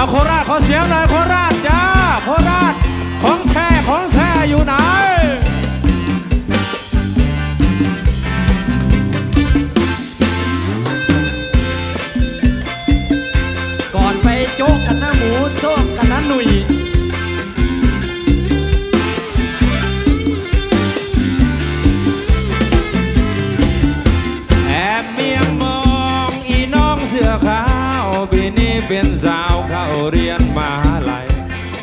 เอาโคราชขอเสียงหน่อยโคราชจ้าโคราชของแท้ของแท้อยู่ไหนก่อนไปโจ๊กกันนะหมูโจ๊กกันนะหนุ่ยแอบเมียมองอีน้องเสื้อขาวปีนี้เป็นสาว เรียนมหาลัย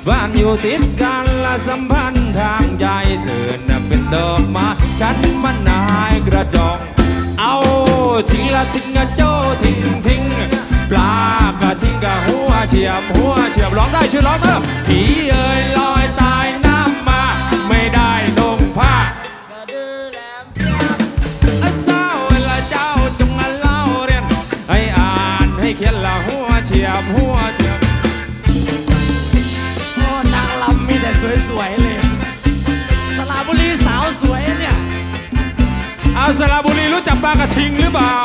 บ้านอยู่ติดกันละสัมพันธ์ทางใจเธอน่ะเป็นดอกมา ฉันมันนายกระจอง เอาทิ้งละทิ้งอะโจทิ้งทิ้งปลากะทิ้งกะหัวเฉียบหัวเฉียบร้องได้ชื่อร้องเถอะผีเอ่ยลอยตายน้ำมา ไม่ได้ดงผ้ากระดือแหลมเศร้าเวลาเจ้าจงเล่าเรียน ให้อ่านให้เขียนละหัวเฉียบหัวเฉียบ สวยๆเลย สระบุรีสาวสวยเนี่ย เอาสระบุรีรู้จักปลากระทิงหรือเปล่า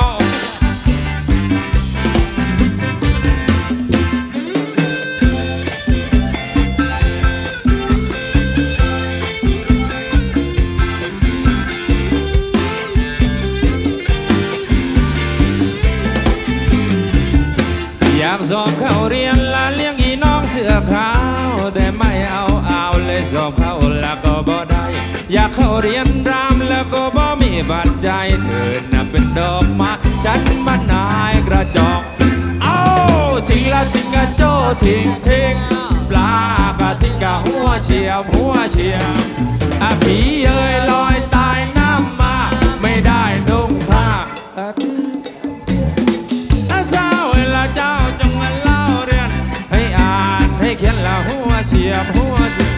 อยากสอบเข้าเรียนละเลี้ยงอีน้อง เสื้อขาวแต่ไม่เอาเอาเลยสอบเข้าแล้วก็บ่ได้ อยากเข้าเรียนรามแล้วก็บ่มีบัตรใจเธอน่ะเป็นดอกไมาฉันมันนายกระจอกเอาทิ้งละทิ้งกะโจทิ้งทิ้งปลากะทิ้งกะหัวเฉียบหัวเฉียบอะผีเอ้ยลอย เฉียบหัวเฉีบ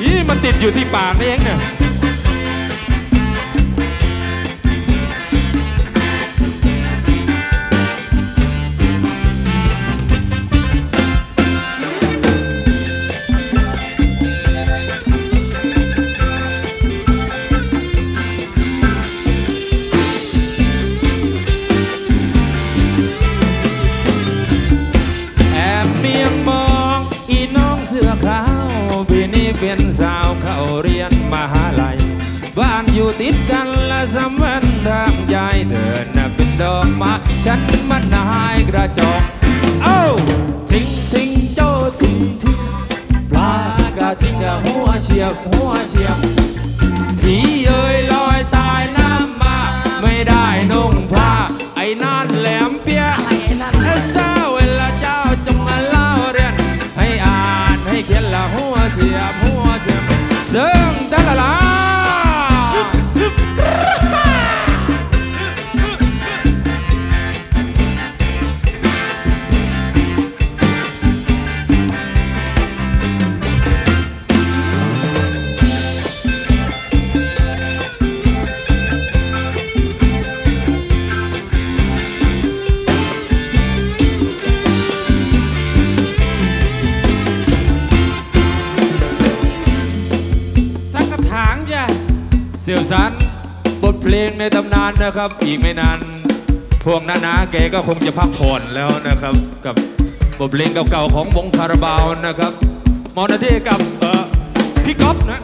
อีมันติดอยู่ที่ปากนี่เองเนี่ย สื้อขาวปีนี้เป็นสาวเข้าเรียนมหาลัย บ้านอยู่ติดกันและสำคัญทางใจเธอน่ะเป็นดอกไมาฉันมันนายกระจอกเอ้าทิ้งทิ้งโจทิ้งทิ้งปลากระทิ้งกะหัวเชียบหัวเชียบ เสียบหัวเสียบซึ่งต เสี่ยวสันบทเพลงในตำนานนะครับ อีกไม่นาน พวกนานาแกก็คงจะพักผ่อนแล้วนะครับ กับบทเพลงเก่าๆของวงคาราบาวนะครับมอนาที่กับพี่ก๊อฟนะ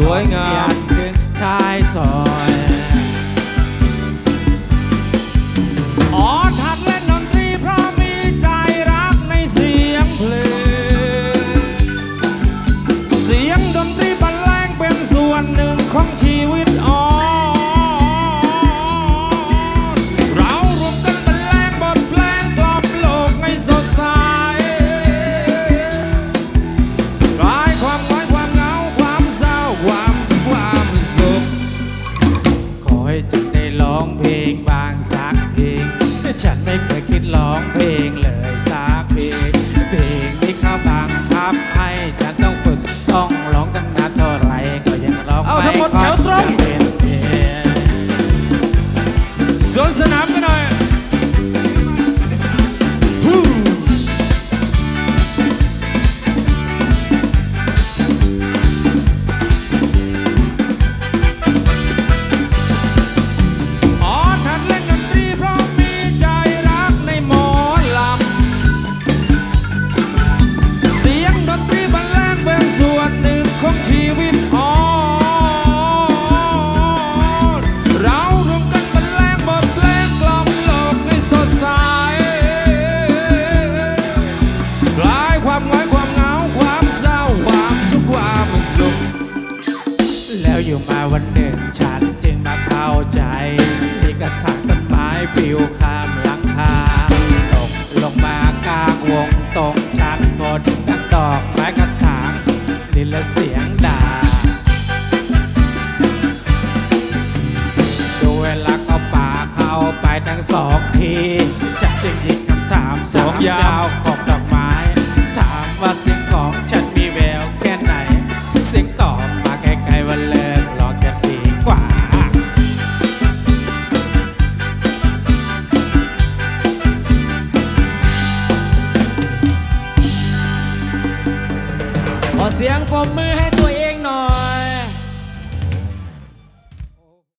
Doing a ยจะได้ร้องเพลงบางสักเพลงแต่ฉันไม่เคยคิดร้องเพลงเลยายความหงอยความเหงาความเศร้าความทุกข์ความสุข แล้วอยู่มาวันหนึ่งฉันจึงมาเข้าใจมีกระถางต้นไม้ปลิวข้ามหลังคาตกลงมากลางวงตรงชั้นบนกันดอกไม้กระถางดินและเสียงด่าดูเวลาเข้าป่าเข้าไปทั้งสองทีฉันจึงยิงคำถามสองยามเจ้าของดอก สียงผมมือให้